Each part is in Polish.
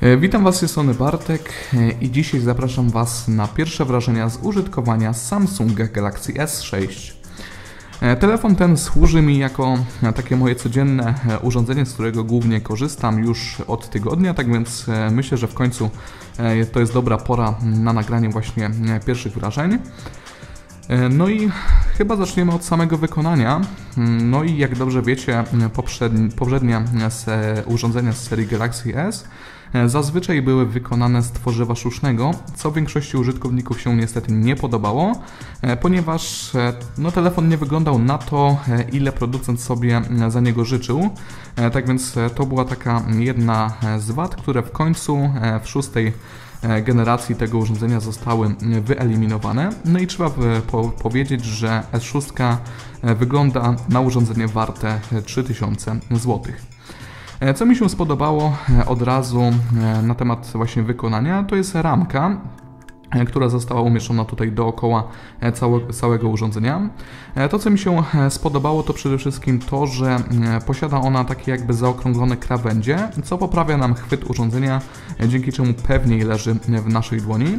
E, Witam Was z tej strony Bartek e, i dzisiaj zapraszam Was na pierwsze wrażenia z użytkowania Samsunga Galaxy S6. E, Telefon ten służy mi jako takie moje codzienne urządzenie, z którego głównie korzystam już od tygodnia, tak więc myślę, że w końcu to jest dobra pora na nagranie właśnie pierwszych wrażeń. No i chyba zaczniemy od samego wykonania. Mm, No i jak dobrze wiecie, poprzedni, poprzednie se urządzenia z serii Galaxy S zazwyczaj były wykonane z tworzywa sztucznego, co większości użytkowników się niestety nie podobało, e, ponieważ e, no, telefon nie wyglądał na to, e, ile producent sobie e, za niego życzył. E, Tak więc e, to była taka jedna e, z wad, które w końcu e, w szóstej e, generacji tego urządzenia zostały wyeliminowane. No i trzeba po, powiedzieć, że S6 e, wygląda na urządzenie warte e, 3000 zł. E, Co mi się spodobało e, od razu e, na temat właśnie wykonania, to jest ramka, która została umieszczona tutaj dookoła całe, całego urządzenia. To, co mi się spodobało, to przede wszystkim to, że posiada ona takie jakby zaokrąglone krawędzie, co poprawia nam chwyt urządzenia, dzięki czemu pewniej leży w naszej dłoni.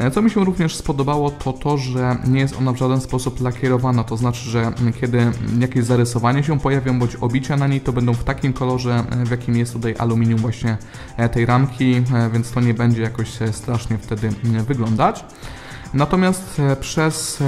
E, Co mi się również spodobało, to to, że nie jest ona w żaden sposób lakierowana, to znaczy, że kiedy jakieś zarysowanie się pojawią, bądź obicia na niej, to będą w takim kolorze, e, w jakim jest tutaj aluminium właśnie e, tej ramki, więc to nie będzie jakoś strasznie wtedy wyglądać. Natomiast przez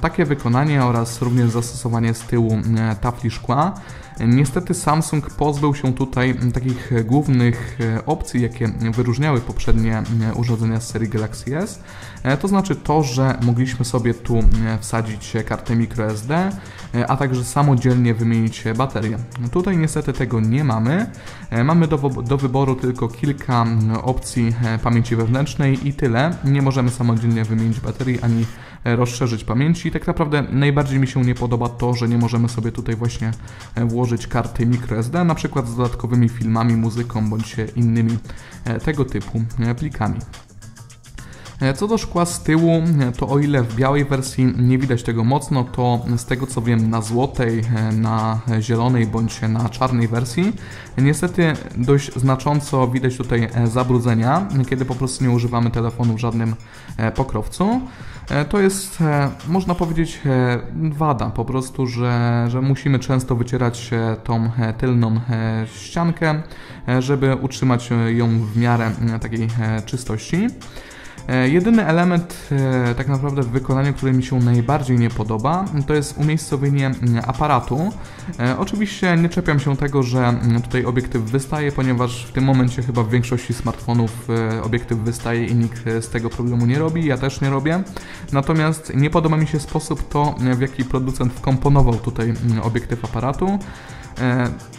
takie wykonanie oraz również zastosowanie z tyłu tafli szkła, niestety Samsung pozbył się tutaj takich głównych e, opcji, jakie wyróżniały poprzednie e, urządzenia z serii Galaxy S. E, To znaczy to, że mogliśmy sobie tu wsadzić kartę microSD, a także samodzielnie wymienić baterię. Tutaj niestety tego nie mamy. Mamy do, do wyboru tylko kilka opcji pamięci wewnętrznej i tyle. Nie możemy samodzielnie wymienić baterii ani rozszerzyć pamięci. Tak naprawdę najbardziej mi się nie podoba to, że nie możemy sobie tutaj właśnie e, włożyć karty microSD, na przykład z dodatkowymi filmami, muzyką bądź innymi e, tego typu e, plikami. Co do szkła z tyłu, to o ile w białej wersji nie widać tego mocno, to z tego co wiem na złotej, na zielonej bądź na czarnej wersji niestety dość znacząco widać tutaj zabrudzenia, kiedy po prostu nie używamy telefonu w żadnym pokrowcu. E, To jest, e, można powiedzieć, e, wada po prostu, że, że musimy często wycierać tą tylną ściankę, żeby utrzymać ją w miarę takiej czystości. E, Jedyny element e, tak naprawdę w wykonaniu, który mi się najbardziej nie podoba, to jest umiejscowienie mm, aparatu. E, Oczywiście nie czepiam się tego, że mm, tutaj obiektyw wystaje, ponieważ w tym momencie chyba w większości smartfonów obiektyw wystaje i nikt z tego problemu nie robi, ja też nie robię. Natomiast nie podoba mi się sposób to, w jaki producent wkomponował tutaj mm, obiektyw aparatu.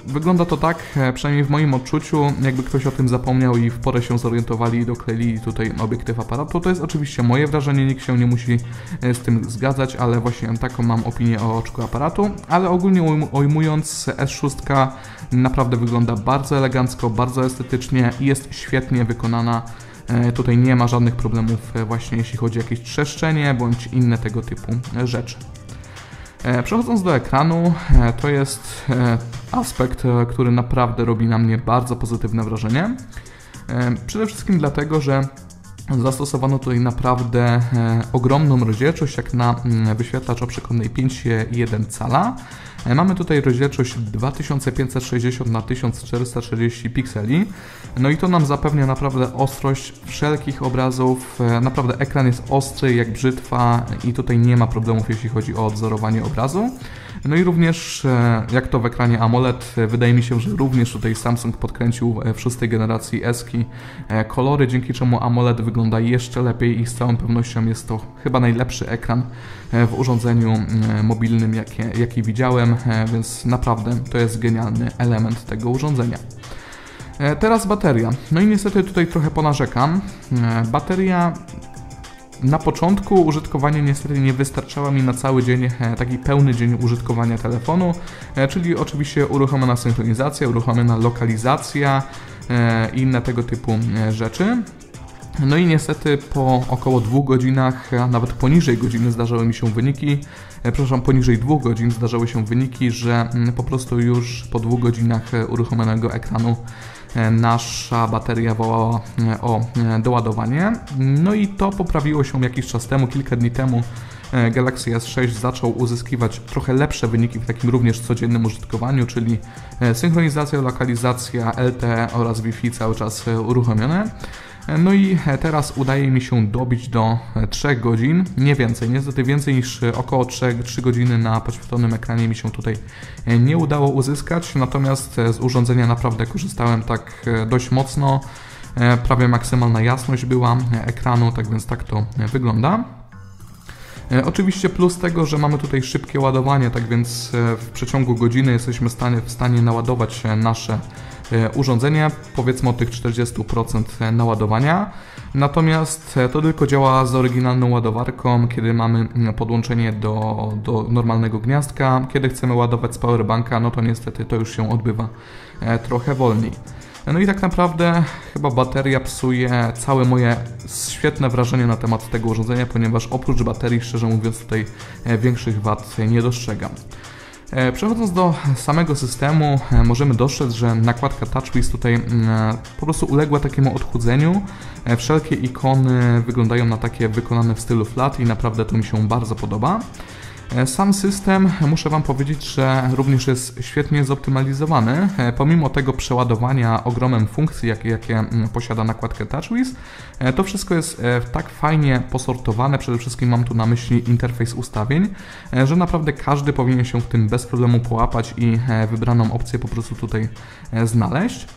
Wygląda to tak, przynajmniej w moim odczuciu, jakby ktoś o tym zapomniał i w porę się zorientowali i dokleili tutaj obiektyw aparatu. To jest oczywiście moje wrażenie, nikt się nie musi e, z tym zgadzać, ale właśnie taką mam opinię o oczku aparatu. Ale ogólnie ujm- ujmując, S6 naprawdę wygląda bardzo elegancko, bardzo estetycznie i jest świetnie wykonana. E, Tutaj nie ma żadnych problemów e, właśnie jeśli chodzi o jakieś trzeszczenie bądź inne tego typu rzeczy. Przechodząc do ekranu, to jest aspekt, który naprawdę robi na mnie bardzo pozytywne wrażenie. Przede wszystkim dlatego, że zastosowano tutaj naprawdę e, ogromną rozdzielczość, jak na mm, wyświetlacz o przekątnej 5,1 cala. E, Mamy tutaj rozdzielczość 2560 na 1440 pikseli. No i to nam zapewnia naprawdę ostrość wszelkich obrazów. E, Naprawdę ekran jest ostry jak brzytwa i tutaj nie ma problemów jeśli chodzi o odzorowanie obrazu. No i również e, jak to w ekranie AMOLED, e, wydaje mi się, że również tutaj Samsung podkręcił e, w szóstej generacji Eski kolory, dzięki czemu AMOLED wygląda jeszcze lepiej i z całą pewnością jest to chyba najlepszy ekran w urządzeniu mobilnym, jakie, jaki widziałem, więc naprawdę to jest genialny element tego urządzenia. Teraz bateria. No i niestety tutaj trochę ponarzekam. Bateria na początku użytkowania niestety nie wystarczała mi na cały dzień, e, taki pełny dzień użytkowania telefonu, e, czyli oczywiście uruchomiona synchronizacja, uruchomiona lokalizacja e, i inne tego typu rzeczy. No i niestety po około dwóch godzinach, a nawet poniżej godziny zdarzały mi się wyniki, przepraszam, poniżej dwóch godzin zdarzały się wyniki, że mm, po prostu już po dwóch godzinach uruchomionego ekranu nasza bateria wołała o doładowanie. No i to poprawiło się jakiś czas temu, kilka dni temu. Galaxy S6 zaczął uzyskiwać trochę lepsze wyniki w takim również codziennym użytkowaniu, czyli synchronizacja, lokalizacja, LTE oraz Wi-Fi cały czas uruchomione. No i teraz udaje mi się dobić do 3 godzin, nie więcej, niestety więcej niż około 3, 3 godziny na podświetlonym ekranie mi się tutaj nie udało uzyskać, natomiast z urządzenia naprawdę korzystałem tak dość mocno, prawie maksymalna jasność była ekranu, tak więc tak to wygląda. Oczywiście plus tego, że mamy tutaj szybkie ładowanie, tak więc w przeciągu godziny jesteśmy w stanie, w stanie naładować nasze urządzenie, powiedzmy o tych 40% naładowania. Natomiast e, to tylko działa z oryginalną ładowarką, kiedy mamy podłączenie do, do normalnego gniazdka. Kiedy chcemy ładować z powerbanka, no to niestety to już się odbywa e, trochę wolniej. No i tak naprawdę chyba bateria psuje całe moje świetne wrażenie na temat tego urządzenia, ponieważ oprócz baterii, szczerze mówiąc, tutaj większych wad nie dostrzegam. E, przechodząc do samego systemu, e, możemy dostrzec, że nakładka TouchWiz tutaj mm, e, po prostu uległa takiemu odchudzeniu. Wszelkie ikony wyglądają na takie wykonane w stylu flat i naprawdę to mi się bardzo podoba. E, sam system, muszę Wam powiedzieć, że również jest świetnie zoptymalizowany. E, pomimo tego przeładowania ogromem funkcji, jakie, jakie mm, posiada nakładkę TouchWiz, e, to wszystko jest tak fajnie posortowane, przede wszystkim mam tu na myśli interfejs ustawień, że naprawdę każdy powinien się w tym bez problemu połapać i wybraną opcję po prostu tutaj znaleźć.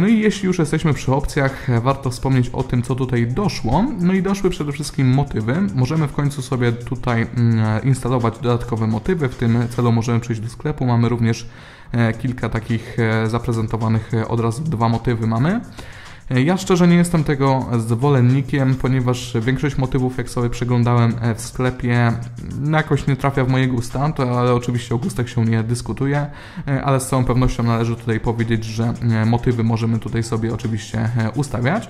No i jeśli już jesteśmy przy opcjach, warto wspomnieć o tym, co tutaj doszło. No i doszły przede wszystkim motywy. Możemy w końcu sobie tutaj mm, instalować dodatkowe motywy. W tym celu możemy przejść do sklepu. Mamy również e, kilka takich e, zaprezentowanych e, od razu dwa motywy mamy. Ja szczerze nie jestem tego zwolennikiem, ponieważ większość motywów, jak sobie przeglądałem w sklepie, jakoś nie trafia w moje gusta, to, ale oczywiście o gustach się nie dyskutuje, ale z całą pewnością należy tutaj powiedzieć, że motywy możemy tutaj sobie oczywiście ustawiać.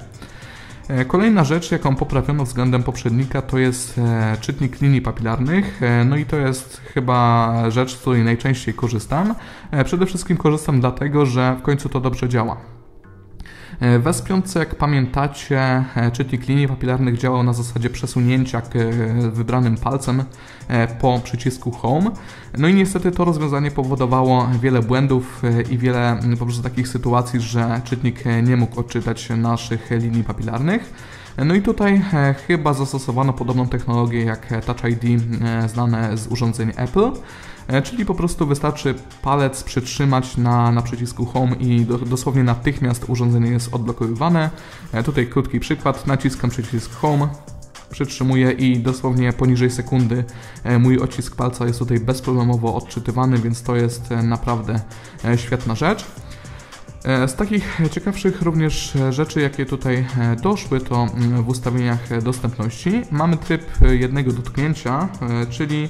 Kolejna rzecz, jaką poprawiono względem poprzednika, to jest czytnik linii papilarnych. No i to jest chyba rzecz, z której najczęściej korzystam. Przede wszystkim korzystam dlatego, że w końcu to dobrze działa. E, Wespiący, jak pamiętacie, e, czytnik linii papilarnych działał na zasadzie przesunięcia e, wybranym palcem po przycisku Home. No i niestety to rozwiązanie powodowało wiele błędów i wiele po prostu takich sytuacji, że czytnik nie mógł odczytać naszych linii papilarnych. No i tutaj chyba zastosowano podobną technologię jak Touch ID znane z urządzeń Apple. E, czyli po prostu wystarczy palec przytrzymać na, na przycisku Home i do, dosłownie natychmiast urządzenie jest odblokowywane. E, tutaj krótki przykład, naciskam przycisk Home, przytrzymuję i dosłownie poniżej sekundy e, mój odcisk palca jest tutaj bezproblemowo odczytywany, więc to jest naprawdę świetna rzecz. Z takich ciekawszych również rzeczy, jakie tutaj doszły, to mm, w ustawieniach dostępności mamy tryb jednego dotknięcia, czyli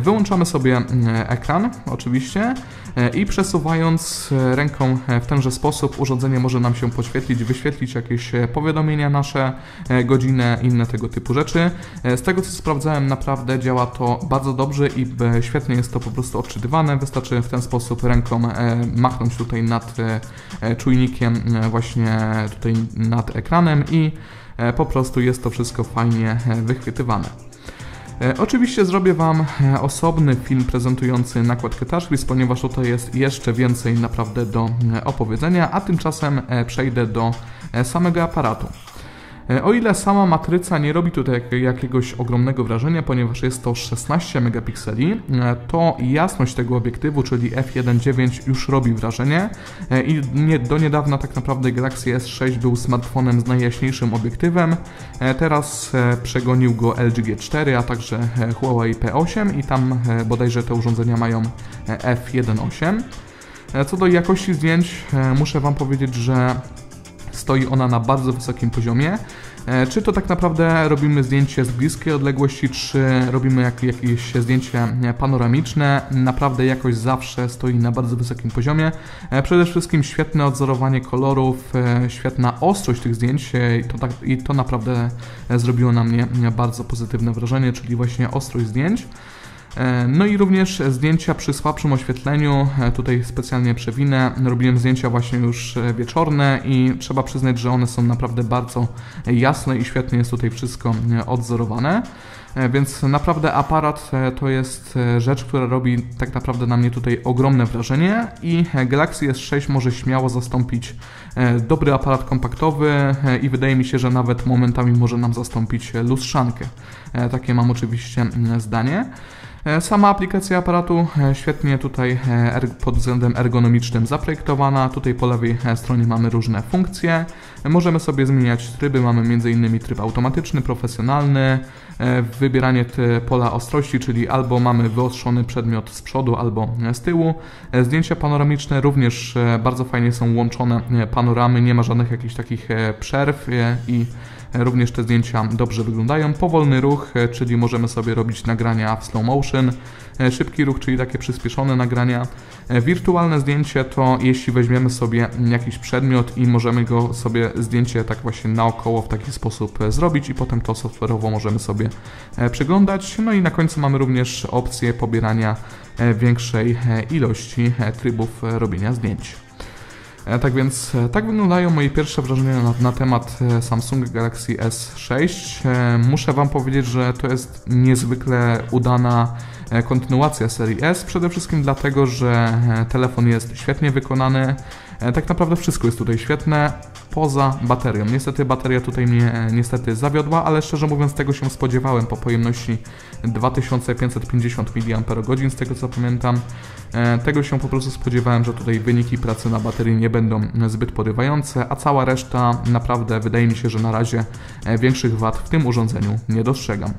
wyłączamy sobie e, ekran, oczywiście, e, i przesuwając ręką w tenże sposób urządzenie może nam się podświetlić, wyświetlić jakieś powiadomienia nasze, godzinę, inne tego typu rzeczy. Z tego co sprawdzałem, naprawdę działa to bardzo dobrze i świetnie jest to po prostu odczytywane. Wystarczy w ten sposób ręką machnąć tutaj nad czujnikiem, właśnie tutaj nad ekranem i po prostu jest to wszystko fajnie wychwytywane. E, oczywiście zrobię Wam e, osobny film prezentujący nakładkę TouchWiz, ponieważ tutaj jest jeszcze więcej naprawdę do e, opowiedzenia, a tymczasem przejdę do samego aparatu. E, o ile sama matryca nie robi tutaj jakiegoś ogromnego wrażenia, ponieważ jest to 16 megapikseli, e, to jasność tego obiektywu, czyli f1.9 już robi wrażenie e, i nie, do niedawna tak naprawdę Galaxy S6 był smartfonem z najjaśniejszym obiektywem, teraz przegonił go LG G4, a także Huawei P8 i tam bodajże te urządzenia mają f1.8. Co do jakości zdjęć, muszę Wam powiedzieć, że stoi ona na bardzo wysokim poziomie. E, czy to tak naprawdę robimy zdjęcie z bliskiej odległości, czy robimy jak, jakieś zdjęcie panoramiczne, naprawdę jakość zawsze stoi na bardzo wysokim poziomie. E, przede wszystkim świetne odzorowanie kolorów, e, świetna ostrość tych zdjęć i to, tak, i to naprawdę zrobiło na mnie bardzo pozytywne wrażenie, czyli właśnie ostrość zdjęć. E, No i również zdjęcia przy słabszym oświetleniu, e, tutaj specjalnie przewinę, robiłem zdjęcia właśnie już e, wieczorne i trzeba przyznać, że one są naprawdę bardzo jasne i świetnie jest tutaj wszystko odzorowane. Więc naprawdę aparat to jest rzecz, która robi tak naprawdę na mnie tutaj ogromne wrażenie i Galaxy S6 może śmiało zastąpić dobry aparat kompaktowy i wydaje mi się, że nawet momentami może nam zastąpić lustrzankę. Takie mam oczywiście zdanie. E, Sama aplikacja aparatu e, świetnie tutaj e, er- pod względem ergonomicznym zaprojektowana. Tutaj po lewej stronie mamy różne funkcje. Możemy sobie zmieniać tryby. Mamy m.in. tryb automatyczny, profesjonalny, wybieranie pola ostrości, czyli albo mamy wyostrzony przedmiot z przodu, albo z tyłu. Zdjęcia panoramiczne również bardzo fajnie są łączone panoramy, nie ma żadnych jakichś takich przerw i Również te zdjęcia dobrze wyglądają. Powolny ruch, czyli możemy sobie robić nagrania w slow motion. E, Szybki ruch, czyli takie przyspieszone nagrania. E, Wirtualne zdjęcie to jeśli weźmiemy sobie jakiś przedmiot i możemy go sobie zdjęcie tak właśnie naokoło w taki sposób e, zrobić i potem to software'owo możemy sobie przeglądać. No i na końcu mamy również opcję pobierania większej ilości trybów robienia zdjęć. E, Tak więc e, tak wyglądają moje pierwsze wrażenia na, na temat e, Samsung Galaxy S6. E, Muszę Wam powiedzieć, że to jest niezwykle udana kontynuacja serii S, przede wszystkim dlatego, że telefon jest świetnie wykonany. Tak naprawdę wszystko jest tutaj świetne, poza baterią. Niestety bateria tutaj mnie e, niestety zawiodła, ale szczerze mówiąc tego się spodziewałem po pojemności 2550 mAh, z tego co pamiętam. E, Tego się po prostu spodziewałem, że tutaj wyniki pracy na baterii nie będą zbyt porywające, a cała reszta naprawdę wydaje mi się, że na razie e, większych wad w tym urządzeniu nie dostrzegam.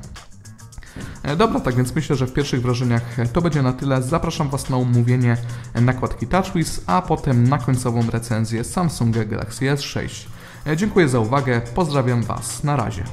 E, Dobra, tak więc myślę, że w pierwszych wrażeniach to będzie na tyle. Zapraszam Was na omówienie nakładki TouchWiz, a potem na końcową recenzję Samsunga Galaxy S6. E, Dziękuję za uwagę, pozdrawiam Was, na razie.